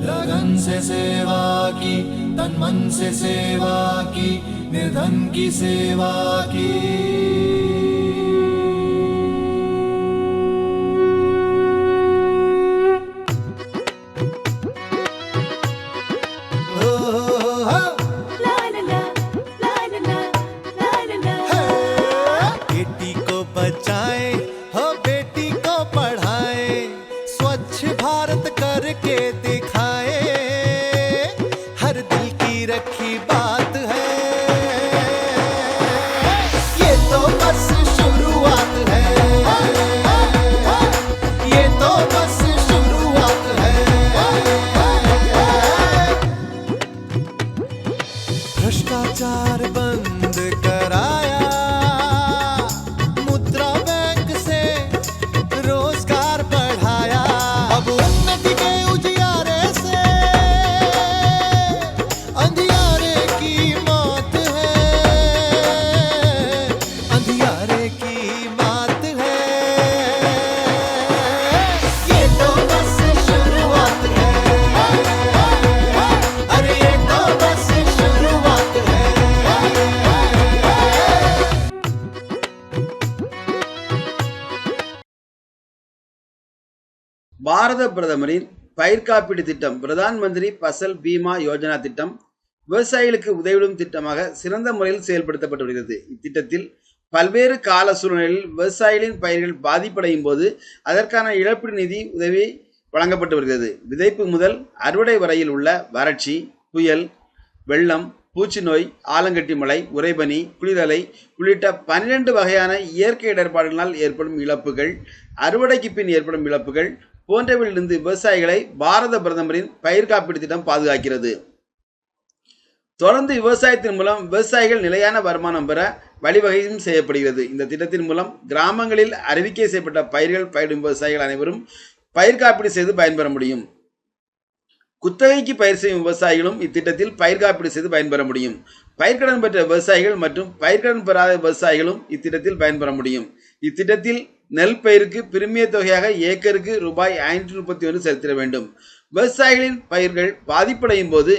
लगन से सेवा की तन मन से सेवा की निर्धन की सेवा की பிரதமரின் பயிர் காப்பீடு திட்டம் பிரதான் மந்திரி பசல் பீமா யோஜனா திட்டம் விவசாயிகளுக்கு உதவிடும் திட்டமாக சிறந்த முறையில் செயல்படுத்தப்பட்டு வருகிறது. இத்திட்டத்தில் பல்வேறு கால சூழ்நிலையில் விவசாயிகளின் பயிர்கள் பாதிப்படையும் போது அதற்கான இழப்பீடு நிதி உதவி வழங்கப்பட்டு வருகிறது. விதைப்பு முதல் அறுவடை வரையில் உள்ள வறட்சி புயல் வெள்ளம் பூச்சி நோய் ஆலங்கட்டி மழை உறைபனி குளிரலை உள்ளிட்ட பன்னிரண்டு வகையான இயற்கை இடர்பாடுகளால் ஏற்படும் இழப்புகள் அறுவடைக்கு பின் ஏற்படும் இழப்புகள் போன்றவையிலிருந்து விவசாயிகளை பாரத பிரதமரின் பயிர் காப்பீடு திட்டம் பாதுகாக்கிறது. தொடர்ந்து விவசாயத்தின் மூலம் விவசாயிகள் நிலையான வருமானம் பெற வழிவகையும் செய்யப்படுகிறது. இந்த திட்டத்தின் மூலம் கிராமங்களில் அறிவிக்கை செய்யப்பட்ட பயிர்கள் பயிரிடும் விவசாயிகள் அனைவரும் பயிர் காப்பீடு செய்து பயன்பெற முடியும். குத்தகைக்கு பயிர் செய்யும் விவசாயிகளும் இத்திட்டத்தில் பயிர் காப்பீடு செய்து பயன்பெற முடியும். பயிர்க்கடன் பெற்ற விவசாயிகள் மற்றும் பயிர்க்கடன் பெறாத விவசாயிகளும் இத்திட்டத்தில் பயன்பெற முடியும். இத்திட்டத்தில் நெல் பயிருக்கு பிரிமிய தொகையாக ஏக்கருக்கு ரூபாய் ஐநூற்றி முப்பத்தி ஒன்று செலுத்திட வேண்டும். விவசாயிகளின் பயிர்கள் பாதிப்படையும் போது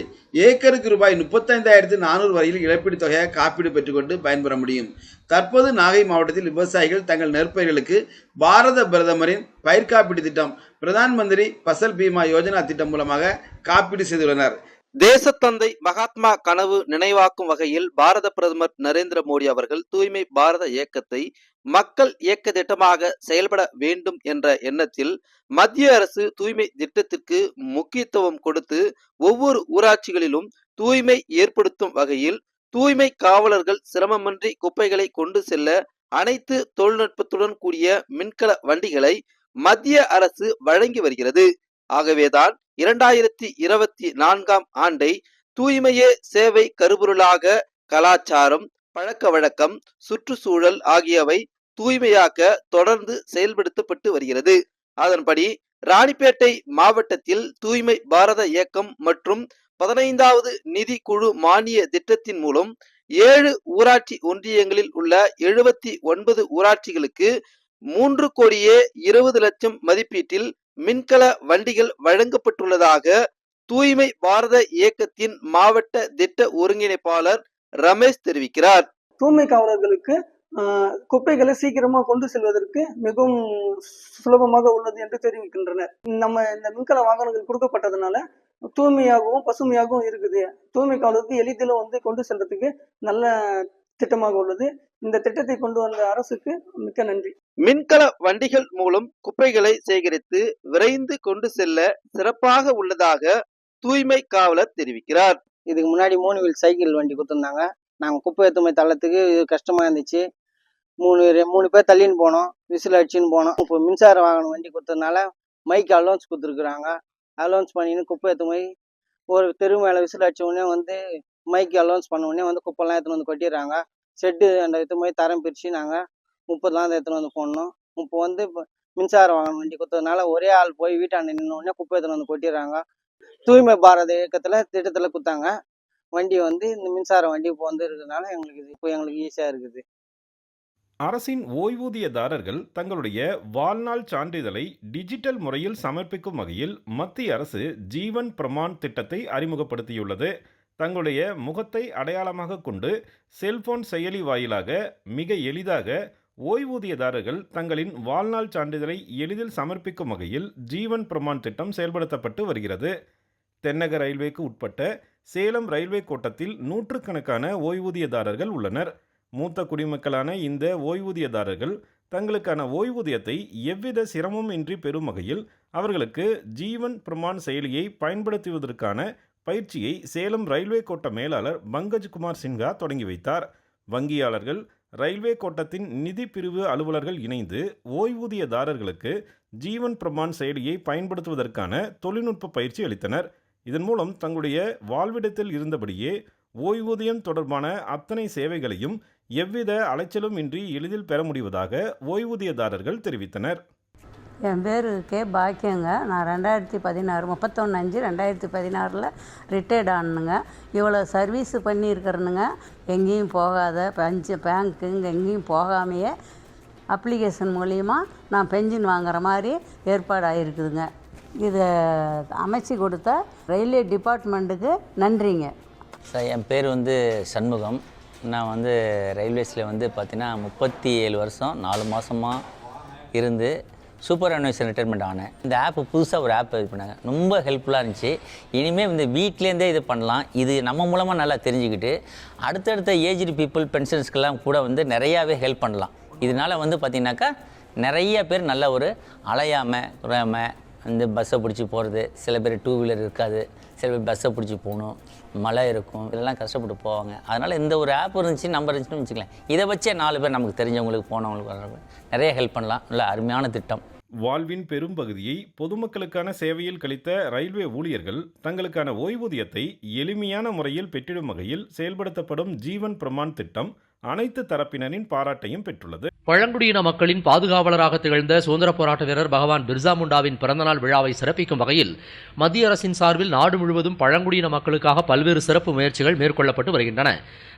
ஏக்கருக்கு ரூபாய் முப்பத்தைந்தாயிரத்து நானூறு வரையில் இழப்பீடு தொகையாக காப்பீடு பெற்றுக்கொண்டு பயன்பெற முடியும். தற்போது நாகை மாவட்டத்தில் விவசாயிகள் தங்கள் நெற்பயிர்களுக்கு பாரத பிரதமரின் பயிர் காப்பீடு திட்டம் பிரதான் மந்திரி பசல் பீமா யோஜனா திட்டம் மூலமாக காப்பீடு செய்துள்ளனர். தேசத்தந்தை மகாத்மா கனவு நினைவாக்கும் வகையில் பாரத பிரதமர் நரேந்திர மோடி அவர்கள் தூய்மை பாரத இயக்கத்தை மக்கள் இயக்க திட்டமாக செயல்பட வேண்டும் என்ற எண்ணத்தில் மத்திய அரசு தூய்மை திட்டத்திற்கு முக்கியத்துவம் கொடுத்து ஒவ்வொரு ஊராட்சிகளிலும் தூய்மை ஏற்படுத்தும் வகையில் தூய்மை காவலர்கள் சிரமமின்றி குப்பைகளை கொண்டு செல்ல அனைத்து தொழில்நுட்பத்துடன் கூடிய மின்கல வண்டிகளை மத்திய அரசு வழங்கி வருகிறது. ஆகவேதான் இரண்டாயிரத்தி இருபத்தி நான்காம் ஆண்டை தூய்மையே சேவை கருபொருளாக கலாச்சாரம் பழக்க வழக்கம் சுற்றுச்சூழல் ஆகியவை தூய்மையாக்க தொடர்ந்து செயல்படுத்தப்பட்டு வருகிறது. அதன்படி ராணிப்பேட்டை மாவட்டத்தில் தூய்மை பாரத இயக்கம் மற்றும் பதினைந்தாவது நிதி குழு மானிய திட்டத்தின் மூலம் ஏழு ஊராட்சி ஒன்றியங்களில் உள்ள எழுபத்தி ஒன்பது ஊராட்சிகளுக்கு மூன்று கோடியே இருபது லட்சம் மதிப்பீட்டில் மின்கல வண்டிகள் வழங்கப்பட்டுள்ளதாக தூய்மை பாரத இயக்கத்தின் மாவட்ட திட்ட ஒருங்கிணைப்பாளர் ரமேஷ் தெரிவிக்கிறார். தூய்மை காவலர்களுக்கு குப்பைகளை சீக்கிரமா கொண்டு செல்வதற்கு மிகவும் சுலபமாக உள்ளது என்று தெரிவிக்கின்றனர். நம்ம இந்த மின்கல வாகனங்கள் கொடுக்கப்பட்டதுனால தூய்மையாகவும் பசுமையாகவும் இருக்குது. தூய்மை காவலருக்கு எளிதில் வந்து கொண்டு செல்றதுக்கு நல்ல திட்டமாக உள்ளது. இந்த திட்டத்தை கொண்டு வந்த அரசுக்கு மிக்க நன்றி. மின்கல வண்டிகள் மூலம் குப்பைகளை சேகரித்து விரைந்து கொண்டு செல்ல சிறப்பாக உள்ளதாக தூய்மை காவலர் தெரிவிக்கிறார். இதுக்கு முன்னாடி மூணு வீல் சைக்கிள் வண்டி கொடுத்துருந்தாங்க. நாங்கள் குப்பை போய் தள்ளத்துக்கு கஷ்டமா இருந்துச்சு. மூணு மூணு பேர் தள்ளின்னு போனோம். விசில் அடிச்சுன்னு போனோம். இப்போ மின்சார வாகனம் வண்டி கொடுத்ததுனால மைக் அலோன்ஸ் கொடுத்துருக்குறாங்க. அலோன்ஸ் பண்ணின்னு குப்பை எடுத்து போய் ஒரு தெரு மேலே விசில் அடிச்ச உடனே வந்து மைக் அலோன்ஸ் பண்ண உடனே வந்து குப்பைலாம் எடுத்துன்னு வந்து கொட்டிடுறாங்க. ஷெட்டு அந்த எடுத்து போய் தரம் பிரித்து நாங்கள் முப்பதுலாம் எடுத்துன்னு வந்து போடணும். இப்போ வந்து இப்போ மின்சார வாகனம் வண்டி கொடுத்ததுனால ஒரே ஆள் போய் வீட்டாண்ட நின்று உடனே குப்பை எடுத்துன்னு வந்து கொட்டிடுறாங்க. தூய்மை பாரத இயக்கத்தில் திட்டத்தில் கொடுத்தாங்க. வண்டி வந்து இந்த மின்சார வண்டி இப்போ வந்து இருக்கிறதுனால எங்களுக்கு இது இப்போ எங்களுக்கு ஈஸியாக இருக்குது. அரசின் ஓய்வூதியதாரர்கள் தங்களுடைய வாழ்நாள் சான்றிதழை டிஜிட்டல் முறையில் சமர்ப்பிக்கும் வகையில் மத்திய அரசு ஜீவன் பிரமான் திட்டத்தை அறிமுகப்படுத்தியுள்ளது. தங்களுடைய முகத்தை அடையாளமாக கொண்டு செல்போன் செயலி வாயிலாக மிக எளிதாக ஓய்வூதியதாரர்கள் தங்களின் வாழ்நாள் சான்றிதழை எளிதில் சமர்ப்பிக்கும் வகையில் ஜீவன் பிரமான் திட்டம் செயல்படுத்தப்பட்டு வருகிறது. தென்னக ரயில்வேக்கு உட்பட்ட சேலம் ரயில்வே கோட்டத்தில் நூற்றுக்கணக்கான ஓய்வூதியதாரர்கள் உள்ளனர். மூத்த குடிமக்களான இந்த ஓய்வூதியதாரர்கள் தங்களுக்கான ஓய்வூதியத்தை எவ்வித சிரமமும் இன்றி பெறும் வகையில் அவர்களுக்கு ஜீவன் பிரமான் செயலியை பயன்படுத்துவதற்கான பயிற்சியை சேலம் ரயில்வே கோட்ட மேலாளர் பங்கஜ் குமார் சின்ஹா தொடங்கி வைத்தார். வங்கியாளர்கள் ரயில்வே கோட்டத்தின் நிதி பிரிவு அலுவலர்கள் இணைந்து ஓய்வூதியதாரர்களுக்கு ஜீவன் பிரமான் செயலியை பயன்படுத்துவதற்கான தொழில்நுட்ப பயிற்சி அளித்தனர். இதன் மூலம் தங்களுடைய வாழ்விடத்தில் இருந்தபடியே ஓய்வூதியம் தொடர்பான அத்தனை சேவைகளையும் எவ்வித அலைச்சலும் இன்றி எளிதில் பெற முடிவதாக ஓய்வூதியதாரர்கள் தெரிவித்தனர். என் பேர் கே. பாக்கியங்க. நான் ரெண்டாயிரத்தி பதினாறு முப்பத்தொன்று அஞ்சு ரெண்டாயிரத்தி பதினாறில் ரிட்டையர்ட் ஆனனுங்க. இவ்வளோ சர்வீஸ் பண்ணியிருக்கிறனுங்க. எங்கேயும் போகாத பஞ்சு பேங்க்கு இங்கே எங்கேயும் போகாமையே அப்ளிகேஷன் மூலிமா நான் பென்ஷன் வாங்குற மாதிரி ஏற்பாடு ஆகிருக்குதுங்க இதை அமைச்சு கொடுத்த ரயில்வே டிபார்ட்மெண்ட்டுக்கு நன்றிங்க. சார் என் பேர் வந்து சண்முகம். நான் வந்து ரயில்வேஸில் வந்து பார்த்தீங்கன்னா முப்பத்தி ஏழு வருஷம் நாலு மாதமாக இருந்து சூப்பர் அனுவேஷன் ரிட்டைர்மெண்ட் ஆனேன். இந்த ஆப் புதுசாக ஒரு ஆப் இது பண்ணாங்க. ரொம்ப ஹெல்ப்ஃபுல்லாக இருந்துச்சு. இனிமேல் இந்த வீட்லேருந்தே இது பண்ணலாம். இது நம்ம மூலமாக நல்லா தெரிஞ்சுக்கிட்டு அடுத்தடுத்த ஏஜ்டு பீப்புள் பென்ஷன்ஸ்க்கெல்லாம் கூட வந்து நிறையாவே ஹெல்ப் பண்ணலாம். இதனால் வந்து பார்த்திங்கனாக்கா நிறைய பேர் நல்ல ஒரு அலையாமல் குறையாமல் வந்து பஸ்ஸை பிடிச்சி போகிறது சில பேர் டூ வீலர் இருக்காது. சில பேர் பஸ்ஸை பிடிச்சி போகணும். மழை இருக்கும் இதெல்லாம் கஷ்டப்பட்டு போவாங்க. அதனால் இந்த ஒரு ஆப் இருந்துச்சு நம்பர் இருந்துச்சுன்னு வச்சுக்கலாம் இதை வச்சே நாலு பேர் நமக்கு தெரிஞ்சவங்களுக்கு போனவங்களுக்கு வர்றவங்க நிறைய ஹெல்ப் பண்ணலாம். நல்ல அருமையான திட்டம். வாழ்வின் பெரும்பகுதியை பொதுமக்களுக்கான சேவையில் கழித்த ரயில்வே ஊழியர்கள் தங்களுக்கான ஓய்வூதியத்தை எளிமையான முறையில் பெற்றிடும் வகையில் செயல்படுத்தப்படும் ஜீவன் பிரமான் திட்டம் அனைத்து தரப்பினரின் பாராட்டையும் பெற்றுள்ளது. பழங்குடியின மக்களின் பாதுகாவலராக திகழ்ந்த சுதந்திர போராட்ட வீரர் பகவான் பிர்சா முண்டாவின் பிறந்தநாள் விழாவை சிறப்பிக்கும் வகையில் மத்திய அரசின் சார்பில் நாடு முழுவதும் பழங்குடியின மக்களுக்காக பல்வேறு சிறப்பு முயற்சிகள் மேற்கொள்ளப்பட்டு வருகின்றன.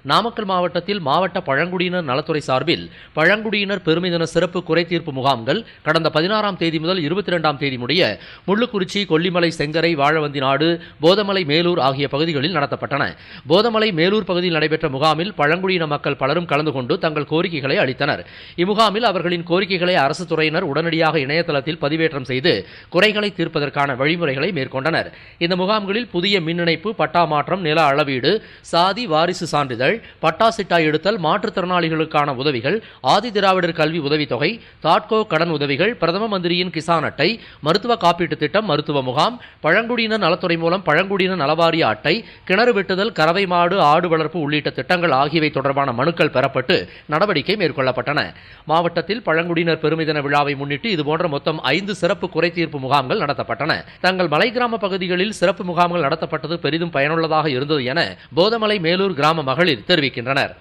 நாமக்கல் மாவட்டத்தில் மாவட்ட பழங்குடியினர் நலத்துறை சார்பில் பழங்குடியினர் பெருமை தின சிறப்பு குறைதீர்ப்பு முகாம்கள் கடந்த பதினாறாம் தேதி முதல் இருபத்தி இரண்டாம் தேதி முடிய முள்ளுக்குறிச்சி கொல்லிமலை செங்கரை வாழவந்தி நாடு போதமலை மேலூர் ஆகிய பகுதிகளில் நடத்தப்பட்டன. போதமலை மேலூர் பகுதியில் நடைபெற்ற முகாமில் பழங்குடியின மக்கள் பலரும் கலந்து கொண்டு தங்கள் கோரிக்கைகளை அளித்தனர். இம்முகாமில் அவர்களின் கோரிக்கைகளை அரசு துறையினர் உடனடியாக இணையதளத்தில் பதிவேற்றம் செய்து குறைகளை தீர்ப்பதற்கான வழிமுறைகளை மேற்கொண்டனர். இந்த முகாம்களில் புதிய மின் இணைப்பு பட்டா மாற்றம் நில அளவீடு சாதி வாரிசு சான்றிதழ் பட்டா பட்டாசிட்டா எடுத்தல் மாற்றுத்திறனாளிகளுக்கான உதவிகள் ஆதி திராவிடர் கல்வி உதவித்தொகை தாட்கோ கடன் உதவிகள் பிரதம மந்திரியின் கிசான் அட்டை மருத்துவ காப்பீட்டுத் திட்டம் மருத்துவ முகாம் பழங்குடியினர் நலத்துறை மூலம் பழங்குடியினர் நலவாரிய அட்டை கிணறு வெட்டுதல் கறவை மாடு ஆடு வளர்ப்பு உள்ளிட்ட திட்டங்கள் ஆகியவை தொடர்பான மனுக்கள் பெறப்பட்டு நடவடிக்கை மேற்கொள்ளப்பட்டன. மாவட்டத்தில் பழங்குடியினர் பெருமிதன விழாவை முன்னிட்டு இதுபோன்ற மொத்தம் ஐந்து சிறப்பு குறைதீர்ப்பு முகாம்கள் நடத்தப்பட்டன. தங்கள் மலை கிராம பகுதிகளில் சிறப்பு முகாம்கள் நடத்தப்பட்டது பெரிதும் பயனுள்ளதாக இருந்தது என போதமலை மேலூர் கிராம மகளிர் தெரிவிக்கின்றனர்.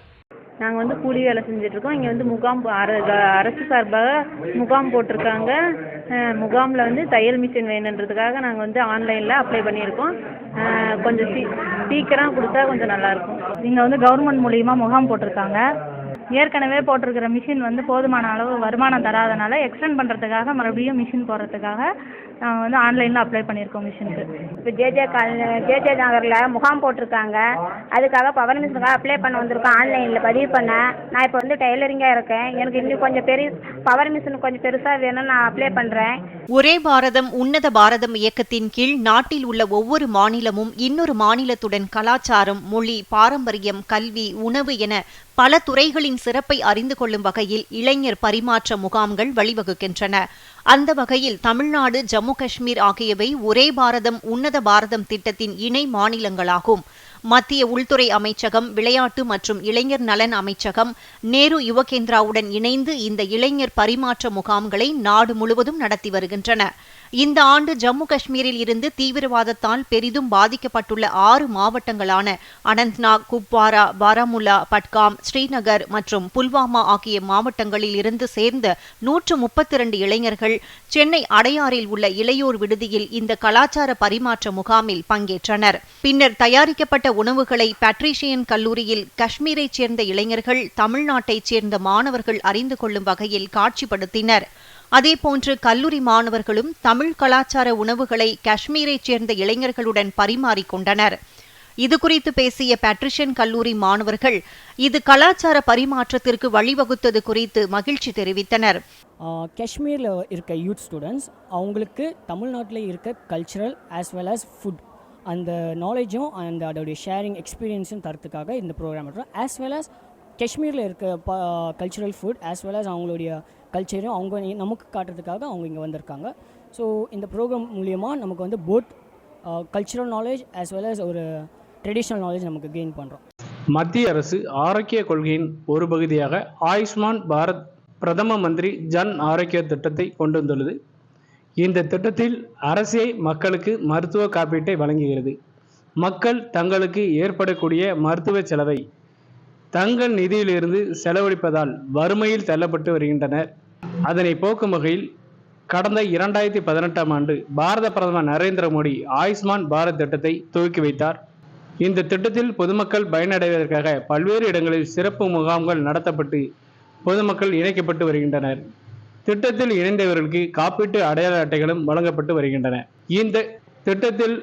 நாங்கள் வந்து கூலி வேலை செஞ்சுட்ருக்கோம் இங்கே வந்து முகாம் அரசு சார்பாக முகாம் போட்டிருக்காங்க. முகாமில் வந்து தையல் மிஷின் வேணுன்றதுக்காக நாங்கள் வந்து ஆன்லைனில் அப்ளை பண்ணியிருக்கோம். கொஞ்சம் சீ சீக்கிரம் கொடுத்தா கொஞ்சம் நல்லாயிருக்கும் இங்கே வந்து கவர்மெண்ட் மூலியமா முகாம் போட்டிருக்காங்க. ஏற்கனவே போட்டிருக்கிற மிஷின் வந்து போதுமான அளவு வருமானம் தராதனால எக்ஸ்டெண்ட் பண்ணுறதுக்காக மறுபடியும் மிஷின் போடுறதுக்காக நாங்கள் வந்து ஆன்லைனில் அப்ளை பண்ணியிருக்கோம் மிஷினுக்கு. இப்போ ஜேஜே கால் ஜேஜே நகரில் முகாம் போட்டிருக்காங்க. அதுக்காக பவர் மிஷினுக்காக அப்ளை பண்ண வந்திருக்கோம் ஆன்லைனில் பதிவு பண்ண. நான் இப்போ வந்து டெய்லரிங்காக இருக்கேன். எனக்கு இன்னும் கொஞ்சம் பெரிய பவர் மிஷின் கொஞ்சம் பெருசாக வேணும் நான் அப்ளை பண்ணுறேன் ஒரே பாரதம் உன்னத பாரதம் இயக்கத்தின் கீழ் நாட்டில் உள்ள ஒவ்வொரு மாநிலமும் இன்னொரு மாநிலத்துடன் கலாச்சாரம் மொழி பாரம்பரியம் கல்வி உணவு என பல துறைகளின் சிறப்பை அறிந்து கொள்ளும் வகையில் இளைஞர் பரிமாற்ற முகாம்கள் வழிவகுக்கின்றன. அந்த வகையில் தமிழ்நாடு ஜம்மு காஷ்மீர் ஆகியவை ஒரே பாரதம் உன்னத பாரதம் திட்டத்தின் இணை மாநிலங்களாகும். மத்திய உள்துறை அமைச்சகம் விளையாட்டு மற்றும் இளைஞர் நலன் அமைச்சகம் நேரு யுவகேந்திராவுடன் இணைந்து இந்த இளைஞர் பரிமாற்ற முகாம்களை நாடு முழுவதும் நடத்தி வருகின்றன. இந்த ஆண்டு ஜம்மு காஷ்மீரில் இருந்து தீவிரவாதத்தால் பெரிதும் பாதிக்கப்பட்டுள்ள ஆறு மாவட்டங்களான அனந்த்நாக் குப்வாரா பாராமுல்லா பட்காம் ஸ்ரீநகர் மற்றும் புல்வாமா ஆகிய மாவட்டங்களில் இருந்து சேர்ந்த நூற்று முப்பத்தி இரண்டு இளைஞர்கள் சென்னை அடையாறில் உள்ள இளையோர் விடுதியில் இந்த கலாச்சார பரிமாற்ற முகாமில் பங்கேற்றனர். பின்னர் தயாரிக்கப்பட்ட உணவுகளை பேட்ரிஷியன் கல்லூரியில் காஷ்மீரைச் சேர்ந்த இளைஞர்கள் தமிழ்நாட்டைச் சேர்ந்த மாணவர்கள் அறிந்து கொள்ளும் வகையில் காட்சிப்படுத்தினர். அதேபோன்று கல்லூரி மாணவர்களும் தமிழ் கலாச்சார உணவுகளை காஷ்மீரைச் சேர்ந்த இளைஞர்களுடன் பரிமாறிக்கொண்டனர் இதுகுறித்து பேசிய பேட்ரிஷியன் கல்லூரி மாணவர்கள் இது கலாச்சார பரிமாற்றத்திற்கு வழிவகுத்தது குறித்து மகிழ்ச்சி தெரிவித்தனர். காஷ்மீரில் இருக்க யூத் ஸ்டூடெண்ட்ஸ் அவங்களுக்கு தமிழ்நாட்டில் இருக்க cultural as well as food அந்த நாலேஜும் அந்த அதோடைய ஷேரிங் எக்ஸ்பீரியன்ஸும் தரத்துக்காக இந்த ப்ரோக்ராம் பண்ணுறோம் ஆஸ் வெல் ஆஸ் காஷ்மீரில் இருக்க ப cultural food as well as அவங்களுடைய கல்ச்சரையும் அவங்க நமக்கு காட்டுறதுக்காக அவங்க இங்கே வந்திருக்காங்க. ஸோ இந்த ப்ரோக்ராம் மூலியமாக நமக்கு வந்து both cultural knowledge as well as ஒரு ட்ரெடிஷ்னல் நாலேஜ் நமக்கு கெயின் பண்ணுறோம் மத்திய அரசு ஆரோக்கிய கொள்கையின் ஒரு பகுதியாக ஆயுஷ்மான் பாரத் பிரதம மந்திரி ஜன் ஆரோக்கிய திட்டத்தை கொண்டு வந்துள்ளது. இந்த திட்டத்தில் அரசே மக்களுக்கு மருத்துவ காப்பீட்டை வழங்குகிறது. மக்கள் தங்களுக்கு ஏற்படக்கூடிய மருத்துவ செலவை தங்கள் நிதியிலிருந்து செலவழிப்பதால் வறுமையில் தள்ளப்பட்டு வருகின்றனர். அதனை போக்கும் வகையில் கடந்த இரண்டாயிரத்தி பதினெட்டாம் ஆண்டு பாரத பிரதமர் நரேந்திர மோடி ஆயுஷ்மான் பாரத் திட்டத்தை துவக்கி வைத்தார். இந்த திட்டத்தில் பொதுமக்கள் பயனடைவதற்காக பல்வேறு இடங்களில் சிறப்பு முகாம்கள் நடத்தப்பட்டு பொதுமக்கள் இணைக்கப்பட்டு வருகின்றனர். திட்டத்தில் இணைந்தவர்களுக்கு காப்பீட்டு அடையாள அட்டைகளும் வழங்கப்பட்டு வருகின்றன. இந்த திட்டத்தில்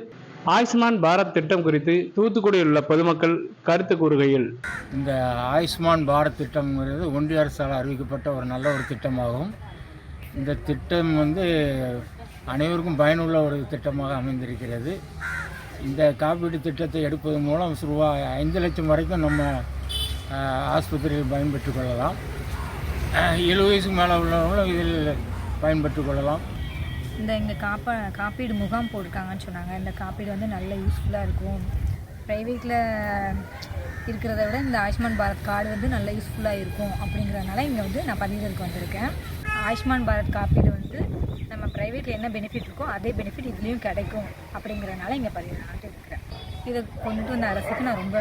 ஆயுஷ்மான் பாரத் திட்டம் குறித்து தூத்துக்குடியில் உள்ள பொதுமக்கள் கருத்து கூறுகையில். இந்த ஆயுஷ்மான் பாரத் திட்டம்ங்கிறது ஒன்றிய அரசால் அறிவிக்கப்பட்ட ஒரு நல்ல ஒரு திட்டமாகும். இந்த திட்டம் வந்து அனைவருக்கும் பயனுள்ள ஒரு திட்டமாக அமைந்திருக்கிறது. இந்த காப்பீட்டு திட்டத்தை எடுப்பதன் மூலம் ரூபாய் ஐந்து லட்சம் வரைக்கும் நம்ம ஆஸ்பத்திரியில் பயன்பெற்று கொள்ளலாம். எழுபது வயசுக்கு மேலே உள்ளவங்களும் இதில் பயன்பட்டு கொள்ளலாம். இந்த இங்கே காப்பா காப்பீடு முகாம் போட்டிருக்காங்கன்னு சொன்னாங்க. இந்த காப்பீடு வந்து நல்ல யூஸ்ஃபுல்லாக இருக்கும். ப்ரைவேட்டில் இருக்கிறத விட இந்த ஆயுஷ்மான் பாரத் கார்டு வந்து நல்ல யூஸ்ஃபுல்லாக இருக்கும் அப்படிங்கிறதுனால இங்கே வந்து நான் பதிவுகளுக்கு வந்திருக்கேன். ஆயுஷ்மான் பாரத் காப்பீடு வந்து நம்ம ப்ரைவேட்டில் என்ன பெனிஃபிட் இருக்கோ அதே பெனிஃபிட் இதுலேயும் கிடைக்கும் அப்படிங்கிறதுனால இங்கே பதிவு இருக்கிறேன் இதை கொண்டுட்டு வந்த அரசுக்கு நான் ரொம்ப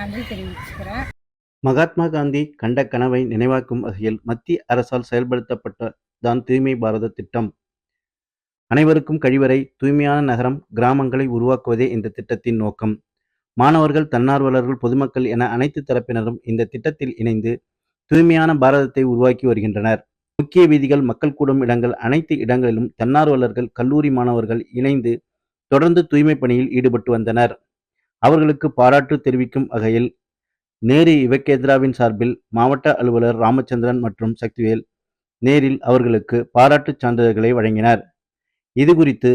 நன்றி தெரிவிச்சுக்கிறேன். மகாத்மா காந்தி கண்ட கனவை நினைவாக்கும் வகையில் மத்திய அரசால் செயல்படுத்தப்பட்ட தான் தூய்மை பாரத திட்டம். அனைவருக்கும் கழிவறை தூய்மையான நகரம் கிராமங்களை உருவாக்குவதே இந்த திட்டத்தின் நோக்கம். மாணவர்கள் தன்னார்வலர்கள் பொதுமக்கள் என அனைத்து தரப்பினரும் இந்த திட்டத்தில் இணைந்து தூய்மையான பாரதத்தை உருவாக்கி வருகின்றனர். முக்கிய வீதிகள் மக்கள் கூடும் இடங்கள் அனைத்து இடங்களிலும் தன்னார்வலர்கள் கல்லூரி மாணவர்கள் இணைந்து தொடர்ந்து தூய்மை பணியில் ஈடுபட்டு வந்தனர். அவர்களுக்கு பாராட்டு தெரிவிக்கும் வகையில் நேரு யுவகேந்திராவின் சார்பில் மாவட்ட அலுவலர் ராமச்சந்திரன் மற்றும் சக்திவேல் நேரில் அவர்களுக்கு பாராட்டுச் சான்றிதழ்களை வழங்கினர். இது குறித்து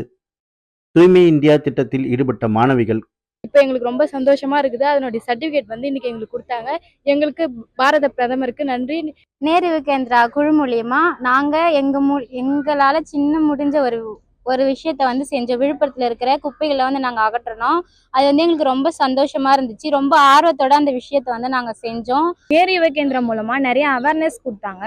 தூய்மை இந்தியா திட்டத்தில் ஈடுபட்ட மாணவிகள் இப்போ எங்களுக்கு ரொம்ப சந்தோஷமா இருக்குது. அதனுடைய சர்டிஃபிகேட் வந்து இன்னைக்கு எங்களுக்கு கொடுத்தாங்க. எங்களுக்கு பாரத பிரதமருக்கு நன்றி. நேரு யுவகேந்திரா குழு மூலியமா நாங்க எங்க மு எங்களால சின்ன முடிஞ்ச ஒரு ஒரு விஷயத்த வந்து செஞ்சோம் விழுப்புரத்துல இருக்கிற குப்பைகளை வந்து நாங்க அகற்றணும். அது வந்து எங்களுக்கு ரொம்ப சந்தோஷமா இருந்துச்சு. ரொம்ப ஆர்வத்தோட அந்த விஷயத்த வந்து நாங்க செஞ்சோம். நேரு யுவகேந்திரா மூலமா நிறைய அவேர்னஸ் கொடுத்தாங்க.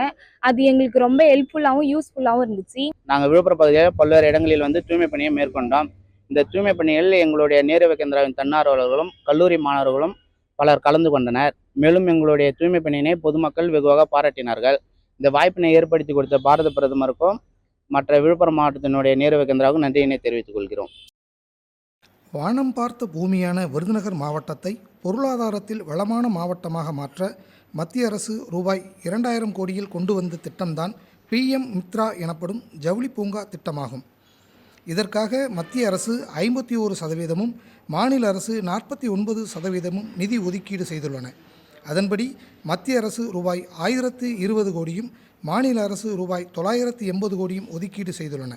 அது எங்களுக்கு ரொம்ப ஹெல்ப்ஃபுல்லாகவும் யூஸ்ஃபுல்லாகவும் இருந்துச்சு. நாங்கள் விழுப்புரம் பகுதியில் பல்வேறு இடங்களில் வந்து தூய்மை பணியை மேற்கொண்டோம். இந்த தூய்மை பணிகளில் எங்களுடைய நேரு கேந்திராவின் தன்னார்வலர்களும் கல்லூரி மாணவர்களும் பலர் கலந்து கொண்டனர். மேலும் எங்களுடைய தூய்மை பணியினை பொதுமக்கள் வெகுவாக பாராட்டினார்கள். இந்த வாய்ப்பினை ஏற்படுத்தி கொடுத்த பாரத பிரதமருக்கும் மற்ற விழுப்புரம் மாவட்டத்தினுடைய நேரு கேந்திராவுக்கு நன்றியினை தெரிவித்துக் கொள்கிறோம். வானம் பார்த்த பூமியான விருதுநகர் மாவட்டத்தை பொருளாதாரத்தில் வளமான மாவட்டமாக மாற்ற மத்திய அரசு ரூபாய் இரண்டாயிரம் கோடியில் கொண்டு வந்த திட்டம்தான் பிஎம் மித்ரா எனப்படும் ஜவுளி பூங்கா திட்டமாகும். இதற்காக மத்திய அரசு ஐம்பத்தி ஓரு சதவீதமும் மாநில அரசு நாற்பத்தி ஒன்பது சதவீதமும் நிதி ஒதுக்கீடு செய்துள்ளன. அதன்படி மத்திய அரசு ரூபாய் ஆயிரத்து இருபது கோடியும் மாநில அரசு ரூபாய் தொள்ளாயிரத்து எண்பது கோடியும் ஒதுக்கீடு செய்துள்ளன.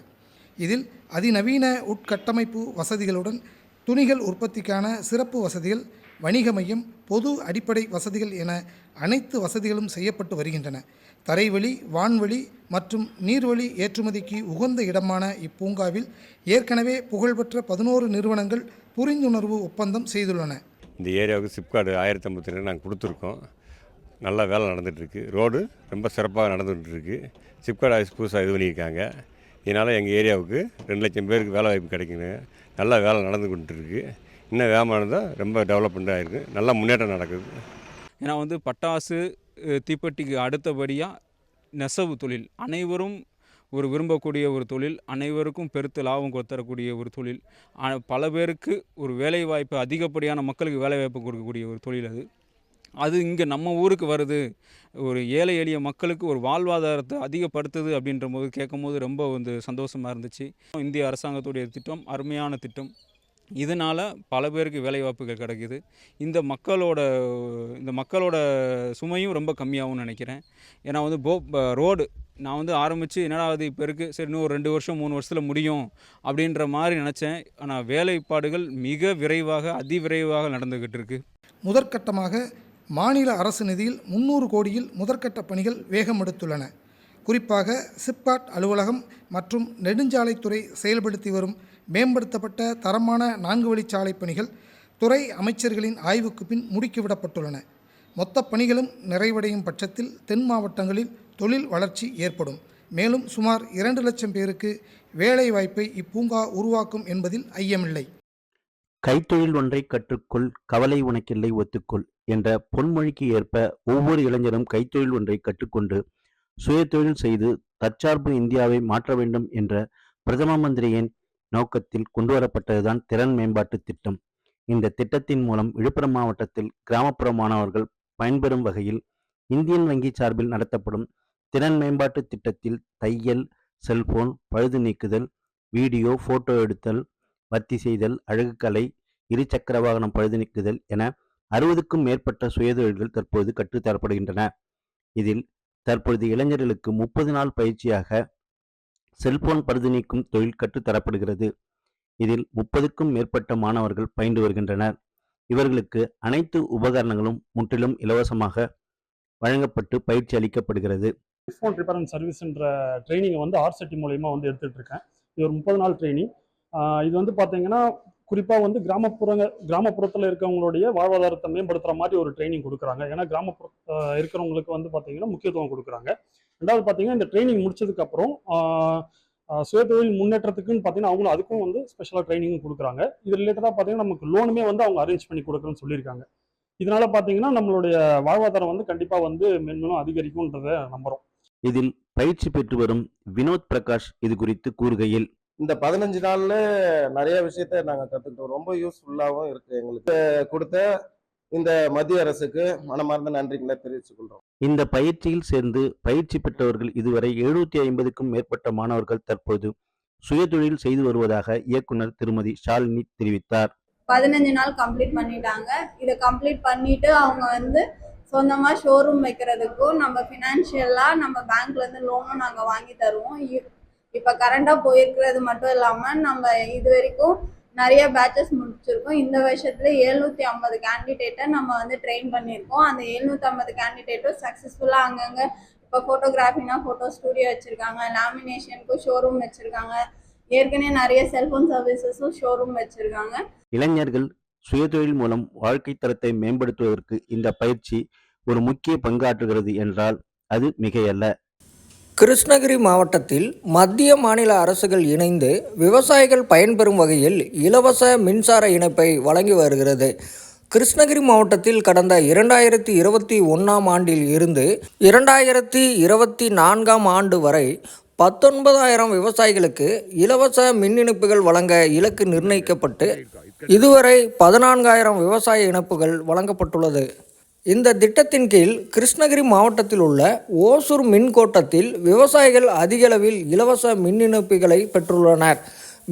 இதில் அதிநவீன உட்கட்டமைப்பு வசதிகளுடன் துணிகள் உற்பத்திக்கான சிறப்பு வசதிகள் வணிக மையம் பொது அடிப்படை வசதிகள் என அனைத்து வசதிகளும் செய்யப்பட்டு வருகின்றன. தரைவழி வான்வழி மற்றும் நீர்வழி ஏற்றுமதிக்கு உகந்த இடமான இப்பூங்காவில் ஏற்கனவே புகழ்பெற்ற பதினோரு நிறுவனங்கள் புரிந்துணர்வு ஒப்பந்தம் செய்துள்ளன. இந்த ஏரியாவுக்கு சிப்காடு ஆயிரத்தி ஐம்பத்தி ரெண்டு நாங்கள் கொடுத்துருக்கோம். நல்லா வேலை நடந்துகிட்ருக்கு ரோடு ரொம்ப சிறப்பாக நடந்துகிட்ருக்கு சிப்கார்டு ஆஃபீஸ் புதுசாக இது பண்ணியிருக்காங்க. இதனால் எங்கள் ஏரியாவுக்கு ரெண்டு லட்சம் பேருக்கு வேலை வாய்ப்பு கிடைக்குங்க. நல்லா வேலை நடந்து கொண்டுருக்கு இன்னும் வேகமாக இருந்தால் ரொம்ப டெவலப்மெண்ட் ஆகிருக்கு நல்லா முன்னேற்றம் நடக்குது. ஏன்னா வந்து பட்டாசு தீப்பெட்டிக்கு அடுத்தபடியாக நெசவு தொழில் அனைவரும் ஒரு விரும்பக்கூடிய ஒரு தொழில் அனைவருக்கும் பெருத்து லாபம் கொத்தரக்கூடிய ஒரு தொழில் பல பேருக்கு ஒரு வேலைவாய்ப்பு அதிகப்படியான மக்களுக்கு வேலைவாய்ப்பு கொடுக்கக்கூடிய ஒரு தொழில் அது. அது இங்கே நம்ம ஊருக்கு வருது. ஒரு ஏழை எளிய மக்களுக்கு ஒரு வாழ்வாதாரத்தை அதிகப்படுத்துது அப்படின்ற போது கேட்கும் போது ரொம்ப வந்து சந்தோஷமாக இருந்துச்சு. இந்திய அரசாங்கத்துடைய திட்டம் அருமையான திட்டம். இதனால் பல பேருக்கு வேலைவாய்ப்புகள் கிடைக்குது. இந்த மக்களோட இந்த மக்களோட சுமையும் ரொம்ப கம்மியாகும்னு நினைக்கிறேன். ஏன்னா வந்து போ ரோடு நான் வந்து ஆரம்பித்து என்னடா அது இப்போ இருக்குது சரி இன்னும் ஒரு ரெண்டு வருஷம் மூணு வருஷத்தில் முடியும் அப்படின்ற மாதிரி நினச்சேன். ஆனால் வேலைப்பாடுகள் மிக விரைவாக அதிவிரைவாக நடந்துக்கிட்டு இருக்குது முதற்கட்டமாக மாநில அரசு நிதியில் முந்நூறு கோடியில் முதற்கட்ட பணிகள் வேகம் எடுத்துள்ளன. குறிப்பாக சிப்காட் அலுவலகம் மற்றும் நெடுஞ்சாலைத்துறை செயல்படுத்தி வரும் மேம்படுத்தப்பட்ட தரமான நான்கு வழிச்சாலை பணிகள் துறை அமைச்சர்களின் ஆய்வுக்கு பின் முடுக்கிவிடப்பட்டுள்ளன. மொத்த பணிகளும் நிறைவடையும் பட்சத்தில் தென் மாவட்டங்களில் தொழில் வளர்ச்சி ஏற்படும். மேலும் சுமார் இரண்டு லட்சம் பேருக்கு வேலைவாய்ப்பை இப்பூங்கா உருவாக்கும் என்பதில் ஐயமில்லை. கைத்தொழில் ஒன்றை கற்றுக்கொள் கவலை உனக்கில்லை ஒத்துக்கொள் என்ற பொன்மொழிக்கு ஏற்ப ஒவ்வொரு இளைஞரும் கைத்தொழில் ஒன்றை கற்றுக்கொண்டு சுயதொழில் செய்து தற்சார்பு இந்தியாவை மாற்ற வேண்டும் என்ற பிரதம மந்திரியின் நோக்கத்தில் கொண்டுவரப்பட்டதுதான் திறன் மேம்பாட்டு திட்டம். இந்த திட்டத்தின் மூலம் விழுப்புரம் மாவட்டத்தில் கிராமப்புற மாணவர்கள் பயன்பெறும் வகையில் இந்தியன் வங்கி சார்பில் நடத்தப்படும் திறன் மேம்பாட்டு திட்டத்தில் தையல் செல்போன் பழுது நீக்குதல் வீடியோ போட்டோ எடுத்தல் வர்த்தி செய்தல் அழகுக்கலை இருசக்கர வாகனம் பழுது நீக்குதல் என அறுபதுக்கும் மேற்பட்ட சுயதொழில்கள் தற்போது கற்றுத்தரப்படுகின்றன இதில் தற்பொழுது இளைஞர்களுக்கு முப்பது நாள் பயிற்சியாக செல்போன் பழுது நீக்கும் தொழில் கற்றுத்தரப்படுகிறது இதில் முப்பதுக்கும் மேற்பட்ட மாணவர்கள் பயின்று வருகின்றனர். இவர்களுக்கு அனைத்து உபகரணங்களும் முற்றிலும் இலவசமாக வழங்கப்பட்டு பயிற்சி அளிக்கப்படுகிறது. ஃபோன் ரிப்பேர் அண்ட் சர்வீஸ்ன்ற ட்ரைனிங்கை வந்து ஆர்சிட்டி மூலயமா வந்து எடுத்துகிட்டு இருக்கேன் இது ஒரு முப்பது நாள் ட்ரைனிங் இது வந்து பார்த்தீங்கன்னா குறிப்பாக வந்து கிராமப்புறங்க கிராமப்புறத்தில் இருக்கவங்களுடைய வாழ்வாதாரத்தை மேம்படுத்துகிற மாதிரி ஒரு ட்ரைனிங் கொடுக்குறாங்க. ஏன்னா கிராமப்புற இருக்கிறவங்களுக்கு வந்து பார்த்தீங்கன்னா முக்கியத்துவம் கொடுக்குறாங்க. ரெண்டாவது பார்த்தீங்கன்னா இந்த ட்ரைனிங் முடிச்சதுக்கப்புறம் சுயதொழில் முன்னேற்றத்துக்குன்னு பார்த்தீங்கன்னா அவங்களும் அதுக்கும் வந்து ஸ்பெஷலாக ட்ரைனிங்கும் கொடுக்குறாங்க. இது ரிலேட்டடாக பார்த்தீங்கன்னா நமக்கு லோனுமே வந்து அவங்க அரேஞ்ச் பண்ணி கொடுக்குறேன்னு சொல்லியிருக்காங்க. இதனால பார்த்தீங்கன்னா நம்மளுடைய வாழ்வாதாரம் வந்து கண்டிப்பாக வந்து மென்மேலும் அதிகரிக்கும்ன்றதை நம்புகிறோம் இதில் பயிற்சி பெற்று வரும் வினோத் பிரகாஷ் இது குறித்து கூறுகையில் இந்த பதினஞ்சு நாள்ல நிறைய விஷயத்த நாங்க கத்துக்கிட்டோம். ரொம்ப யூஸ்ஃபுல்லாகவும் இருக்கு எங்களுக்கு. கொடுத்த இந்த மத்திய அரசுக்கு மனமார்ந்த நன்றிகளை தெரிவித்துக் கொள்றோம் இந்த பயிற்சியில் சேர்ந்து பயிற்சி பெற்றவர்கள் இதுவரை எழுநூத்தி ஐம்பதுக்கும் மேற்பட்ட மாணவர்கள் தற்போது சுயதொழில் செய்து வருவதாக இயக்குனர் திருமதி ஷாலினி தெரிவித்தார். பதினஞ்சு நாள் கம்ப்ளீட் பண்ணிட்டாங்க. இதை கம்ப்ளீட் பண்ணிட்டு அவங்க வந்து சொந்தமாக ஷோரூம் வைக்கிறதுக்கும் நம்ம ஃபினான்ஷியலாக நம்ம பேங்க்லேருந்து லோனும் நாங்கள் வாங்கி தருவோம். இப்போ கரண்டாக போயிருக்கிறது மட்டும் இல்லாமல் நம்ம இது வரைக்கும் நிறைய பேட்சஸ் முடிச்சிருக்கோம். இந்த வருஷத்துல எழுநூற்றி ஐம்பது கேண்டிடேட்டை நம்ம வந்து ட்ரெயின் பண்ணியிருக்கோம். அந்த எழுநூற்றி ஐம்பது கேண்டிடேட்டும் சக்ஸஸ்ஃபுல்லாக அங்கங்கே இப்போ ஃபோட்டோகிராஃபினா ஃபோட்டோ ஸ்டூடியோ வச்சுருக்காங்க. லேமினேஷனுக்கும் ஷோரூம் வச்சுருக்காங்க. ஏற்கனவே நிறைய செல்ஃபோன் சர்வீசஸும் ஷோரூம் வச்சுருக்காங்க. இளைஞர்கள் சுயதொழில் மூலம் வாழ்க்கை தரத்தை மேம்படுத்துவதற்கு இந்த பயிற்சி ஒரு முக்கிய பங்காற்றுகிறது என்றால் அது மிகையல்ல. கிருஷ்ணகிரி மாவட்டத்தில் மத்திய மாநில அரசுகள் இணைந்து விவசாயிகள் பயன்பெறும் வகையில் இலவச மின்சார இணைப்பை வழங்கி வருகிறது. கிருஷ்ணகிரி மாவட்டத்தில் கடந்த இரண்டாயிரத்தி இருபத்தி ஒன்றாம் ஆண்டில் இருந்து இரண்டாயிரத்தி இருபத்தி நான்காம் ஆண்டு வரை பத்தொன்பதாயிரம் விவசாயிகளுக்கு இலவச மின் இணைப்புகள் வழங்க இலக்கு நிர்ணயிக்கப்பட்டு இதுவரை பதினான்காயிரம் விவசாய இணைப்புகள் வழங்கப்பட்டுள்ளது. இந்த திட்டத்தின் கீழ் கிருஷ்ணகிரி மாவட்டத்தில் உள்ள ஓசூர் மின் கோட்டத்தில் விவசாயிகள் அதிகளவில் இலவச மின் இணைப்புகளை பெற்றுள்ளனர்.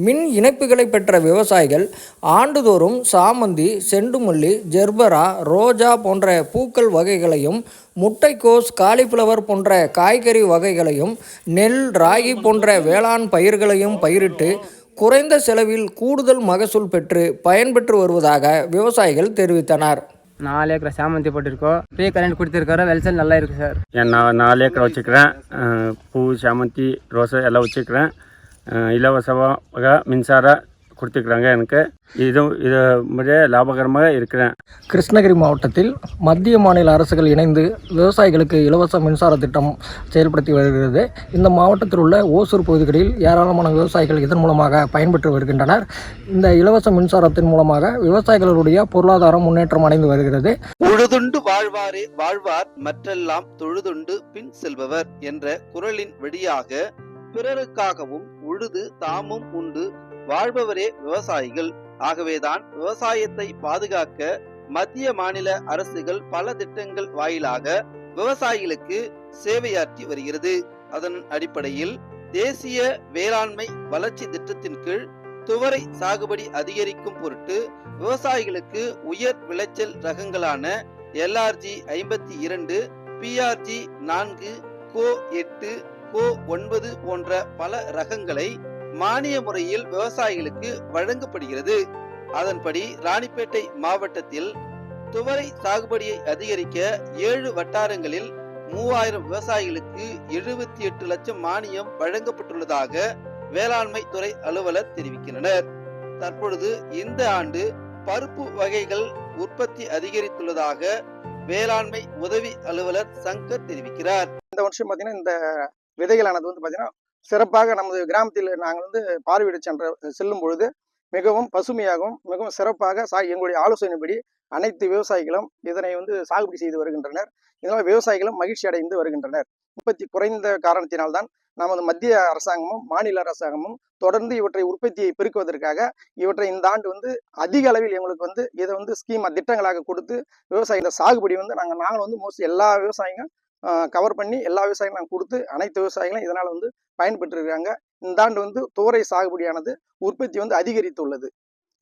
மின் இணைப்புகளை பெற்ற விவசாயிகள் ஆண்டுதோறும் சாமந்தி செண்டுமல்லி ஜெர்பரா ரோஜா போன்ற பூக்கள் வகைகளையும் முட்டைக்கோஸ் காலிஃப்ளவர் போன்ற காய்கறி வகைகளையும் நெல் ராகி போன்ற வேளாண் பயிர்களையும் பயிரிட்டு குறைந்த செலவில் கூடுதல் மகசூல் பெற்று பயன்பெற்று வருவதாக விவசாயிகள் தெரிவித்தனர். நாலு ஏக்கரை சாமந்தி போட்டிருக்கோம். ஃப்ரீ கரண்ட் கொடுத்துருக்காரு. வெளிச்சல் நல்லா இருக்குது சார். நான் நாலு ஏக்கரை வச்சுக்கிறேன். பூ சாமந்தி ரோஸு எல்லாம் வச்சுக்கிறேன். இலவசமாக மின்சாரம் கொடுத்துருக்குறாங்க எனக்கு. இது இது முறையே லாபகரமாக இருக்கிறேன். கிருஷ்ணகிரி மாவட்டத்தில் மத்திய மாநில அரசுகள் இணைந்து விவசாயிகளுக்கு இலவச மின்சார திட்டம் செயல்படுத்தி வருகிறது. இந்த மாவட்டத்தில் உள்ள ஓசூர் பகுதிகளில் ஏராளமான விவசாயிகள் இதன் மூலமாக பயன்பெற்று வருகின்றனர். இந்த இலவச மின்சாரத்தின் மூலமாக விவசாயிகளுடைய பொருளாதாரம் முன்னேற்றம் அடைந்து வருகிறது. உழுதுண்டு வாழ்வாரே வாழ்வார் மற்றெல்லாம் தொழுதுண்டு பின் செல்பவர் என்ற குரலின் வழியாக பிறருக்காகவும் உழுது தாமும் உண்டு வாழ்பவரே விவசாயிகள். ஆகவேதான் விவசாயத்தை பாதுகாக்க மத்திய மாநில அரசுகள் பல திட்டங்கள் வாயிலாக விவசாயிகளுக்கு சேவையாற்றி வருகிறது. அதன் அடிப்படையில் தேசிய வேளாண்மை வளர்ச்சி திட்டத்தின் கீழ் துவரை சாகுபடி அதிகரிக்கும் பொருட்டு விவசாயிகளுக்கு உயர் விளைச்சல் ரகங்களான எல்ஆர்ஜி ஐம்பத்தி இரண்டு பிஆர்ஜி நான்கு கோ எட்டு கோ ஒன்பது போன்ற பல ரகங்களை மானிய முறையில் விவசாயிகளுக்கு வழங்கப்படுகிறது. அதன்படி ராணிப்பேட்டை மாவட்டத்தில் துவரை சாகுபடியை அதிகரிக்க ஏழு வட்டாரங்களில் மூவாயிரம் விவசாயிகளுக்கு எழுபத்தி எட்டு லட்சம் மானியம் வழங்கப்பட்டுள்ளதாக வேளாண்மை துறை அலுவலர் தெரிவிக்கின்றனர். தற்பொழுது இந்த ஆண்டு பருப்பு வகைகள் உற்பத்தி அதிகரித்துள்ளதாக வேளாண்மை உதவி அலுவலர் சங்கர் தெரிவிக்கிறார். இந்த வருஷம் பாத்தீங்கன்னா இந்த விதைகளானது வந்து பார்த்தீங்கன்னா சிறப்பாக நமது கிராமத்தில் நாங்கள் வந்து பார்வையிட சென்ற செல்லும் பொழுது மிகவும் பசுமையாகவும் மிகவும் சிறப்பாக சா எங்களுடைய ஆலோசனைப்படி அனைத்து விவசாயிகளும் இதனை வந்து சாகுபடி செய்து வருகின்றனர். இதனால் விவசாயிகளும் மகிழ்ச்சி அடைந்து வருகின்றனர். உற்பத்தி குறைந்த காரணத்தினால்தான் நமது மத்திய அரசாங்கமும் மாநில அரசாங்கமும் தொடர்ந்து இவற்றை உற்பத்தியை பெருக்குவதற்காக இவற்றை இந்த ஆண்டு வந்து அதிக அளவில் எங்களுக்கு வந்து இதை வந்து ஸ்கீம் திட்டங்களாக கொடுத்து விவசாய இந்த சாகுபடி வந்து நாங்கள் நாங்கள் வந்து மோஸ்ட்லி எல்லா விவசாயிகளும் கவர் பண்ணி எல்லா விவசாயிகளும் நாங்கள் கொடுத்து அனைத்து விவசாயிகளும் இதனால் வந்து பயன்பெற்றிருக்காங்க இந்த ஆண்டு வந்து துவரை சாகுபடியானது உற்பத்தி வந்து அதிகரித்துள்ளது.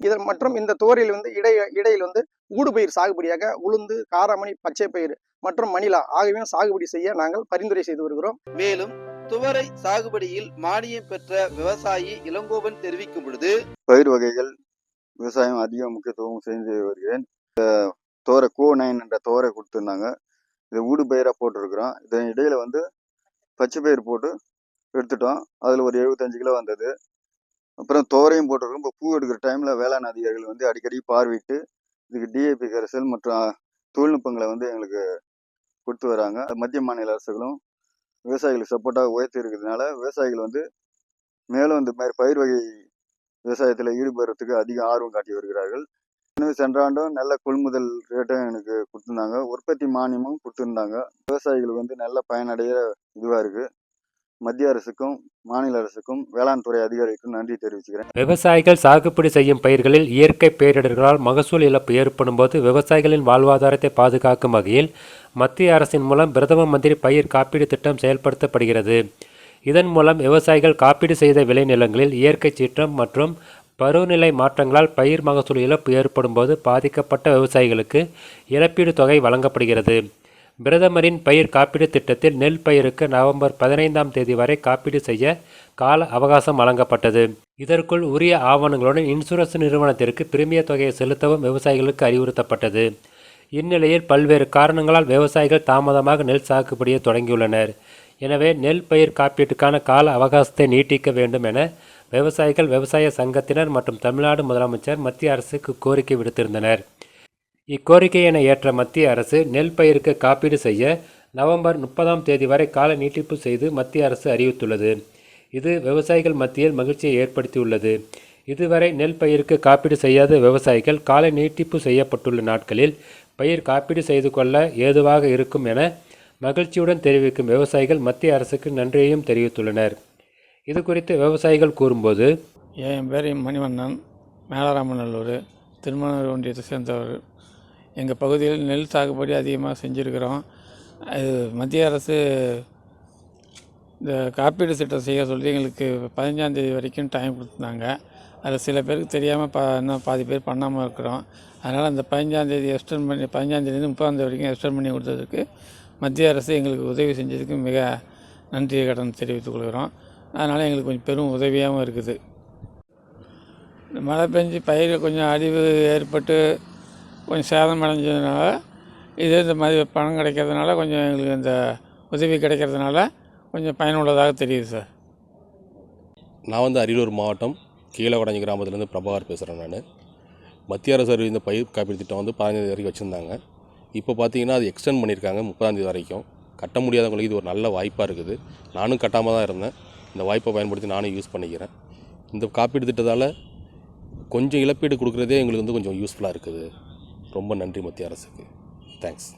இதன் மற்றும் இந்த துவரையில் வந்து இடை இடையில் வந்து ஊடுபயிர் சாகுபடியாக உளுந்து காராமணி பச்சை பயிர் மற்றும் மணிலா ஆகியவையும் சாகுபடி செய்ய நாங்கள் பரிந்துரை செய்து வருகிறோம். மேலும் துவரை சாகுபடியில் மானியம் பெற்ற விவசாயி இளங்கோவன் தெரிவிக்கும் பொழுது பயிர் வகைகள் விவசாயம் அதிக முக்கியத்துவம் செஞ்சு வருகிறேன். தோரை கோ நைன் என்ற தோரை கொடுத்துருந்தாங்க. இது ஊடுபயிராக போட்டிருக்கிறோம். இதன் இடையில வந்து பச்சை பயிர் போட்டு எடுத்துட்டோம். அதில் ஒரு எழுபத்தஞ்சு கிலோ வந்தது. அப்புறம் தோரையும் போட்டிருக்கோம். இப்போ பூ எடுக்கிற டைமில் வேளாண் அதிகாரிகள் வந்து அடிக்கடி பார்வையிட்டு இதுக்கு டிஏபி கரைசல் மற்றும் தொழில்நுட்பங்களை வந்து எங்களுக்கு கொடுத்து வராங்க. மத்திய மாநில அரசுகளும் விவசாயிகளுக்கு சப்போர்ட்டாக உயர்த்தி இருக்கிறதுனால விவசாயிகள் வந்து மேலும் இந்த மாதிரி பயிர் வகை விவசாயத்தில் ஈடுபடுறதுக்கு அதிக ஆர்வம் காட்டி வருகிறார்கள். இன்னும் சென்ற ஆண்டும் நல்ல கொள்முதல் ரேட்டும் எனக்கு கொடுத்துருந்தாங்க. உற்பத்தி மானியமும் கொடுத்துருந்தாங்க. விவசாயிகள் வந்து நல்ல பயனடைய இதுவாக இருக்குது மத்திய அரசுக்கும் மாநில அரசுக்கும் வேளாண் துறை அதிகாரிக்கும் நன்றி தெரிவிச்சுக்கிறேன். விவசாயிகள் சாகுபடி செய்யும் பயிர்களில் இயற்கை பேரிடர்களால் மகசூல் இழப்பு ஏற்படும் போது விவசாயிகளின் வாழ்வாதாரத்தை பாதுகாக்கும் வகையில் மத்திய அரசின் மூலம் பிரதம மந்திரி பயிர் காப்பீடு திட்டம் செயல்படுத்தப்படுகிறது. இதன் மூலம் விவசாயிகள் காப்பீடு செய்த விளைநிலங்களில் இயற்கை சீற்றம் மற்றும் பருவநிலை மாற்றங்களால் பயிர் மகசூல் இழப்பு ஏற்படும் போது பாதிக்கப்பட்ட விவசாயிகளுக்கு இழப்பீடு தொகை வழங்கப்படுகிறது. பிரதமரின் பயிர் காப்பீடு திட்டத்தில் நெல் பயிருக்கு நவம்பர் பதினைந்தாம் தேதி வரை காப்பீடு செய்ய கால அவகாசம் வழங்கப்பட்டது. இதற்குள் உரிய ஆவணங்களுடன் இன்சூரன்ஸ் நிறுவனத்திற்கு பிரிமிய தொகையை செலுத்தவும் விவசாயிகளுக்கு அறிவுறுத்தப்பட்டது. இந்நிலையில் பல்வேறு காரணங்களால் விவசாயிகள் தாமதமாக நெல் சாகுபடியை தொடங்கியுள்ளனர். எனவே நெல் பயிர் காப்பீட்டுக்கான கால அவகாசத்தை நீட்டிக்க வேண்டும் என விவசாயிகள் விவசாய சங்கத்தினர் மற்றும் தமிழ்நாடு முதலமைச்சர் மத்திய அரசுக்கு கோரிக்கை விடுத்திருந்தனர். இக்கோரிக்கையினை ஏற்ற மத்திய அரசு நெல் பயிருக்கு காப்பீடு செய்ய நவம்பர் முப்பதாம் தேதி வரை கால நீட்டிப்பு செய்து மத்திய அரசு அறிவித்துள்ளது. இது விவசாயிகள் மத்தியில் மகிழ்ச்சியை ஏற்படுத்தியுள்ளது. இதுவரை நெல் பயிருக்கு காப்பீடு செய்யாத விவசாயிகள் கால நீட்டிப்பு செய்யப்பட்டுள்ள நாட்களில் பயிர் காப்பீடு செய்து கொள்ள ஏதுவாக இருக்கும் என மகிழ்ச்சியுடன் தெரிவிக்கும் விவசாயிகள் மத்திய அரசுக்கு நன்றியையும் தெரிவித்துள்ளனர். இது குறித்து விவசாயிகள் கூறும்போது என் பேர் மணிவண்ணன் மேலராமநல்லூர் திருமண ஒன்றியத்தை சேர்ந்தவர் எங்கள் பகுதியில் நெல் சாகுபடி அதிகமாக செஞ்சுருக்கிறோம். அது மத்திய அரசு இந்த காப்பீடு திட்டம் செய்ய சொல்லி எங்களுக்கு பதினஞ்சாந்தேதி வரைக்கும் டைம் கொடுத்துருந்தாங்க. அதில் சில பேருக்கு தெரியாமல் பா இன்னும் பாதி பேர் பண்ணாமல் இருக்கிறோம். அதனால் அந்த பதினஞ்சாந்தேதி எக்ஸ்டெண்ட் பண்ணி பதினஞ்சாந்தேதி முப்பதாந்தேதி வரைக்கும் எக்ஸ்டெண்ட் பண்ணி கொடுத்ததுக்கு மத்திய அரசு எங்களுக்கு உதவி செஞ்சதுக்கு மிக நன்றி கடன் தெரிவித்துக் கொள்கிறோம். அதனால் எங்களுக்கு கொஞ்சம் பெரும் உதவியாகவும் இருக்குது. மழை பெஞ்சு பயிர் கொஞ்சம் அழிவு ஏற்பட்டு கொஞ்சம் சேதம் அடைஞ்சதுனால இதே இந்த மாதிரி பணம் கிடைக்கிறதுனால கொஞ்சம் எங்களுக்கு இந்த உதவி கிடைக்கிறதுனால கொஞ்சம் பயனுள்ளதாக தெரியுது சார். நான் வந்து அரியலூர் மாவட்டம் கீழவடஞ்சி கிராமத்துலேருந்து பிரபாகர் பேசுகிறேன் நான். மத்திய அரசு இந்த பயிர் காப்பீடு திட்டம் வந்து பதினஞ்சு வரைக்கும் வச்சுருந்தாங்க. இப்போ பார்த்தீங்கன்னா அது எக்ஸ்டெண்ட் பண்ணியிருக்காங்க முப்பதாந்தேதி வரைக்கும். கட்ட முடியாதவங்களுக்கு இது ஒரு நல்ல வாய்ப்பாக இருக்குது. நானும் கட்டாமல் தான் இருந்தேன். இந்த வாய்ப்பை பயன்படுத்தி நானும் யூஸ் பண்ணிக்கிறேன். இந்த காப்பீடு திட்டத்தால் கொஞ்சம் இழப்பீடு கொடுக்குறதே எங்களுக்கு வந்து கொஞ்சம் யூஸ்ஃபுல்லாக இருக்குது. ரொம்ப நன்றி மத்திய அரசுக்கு. தேங்க்ஸ்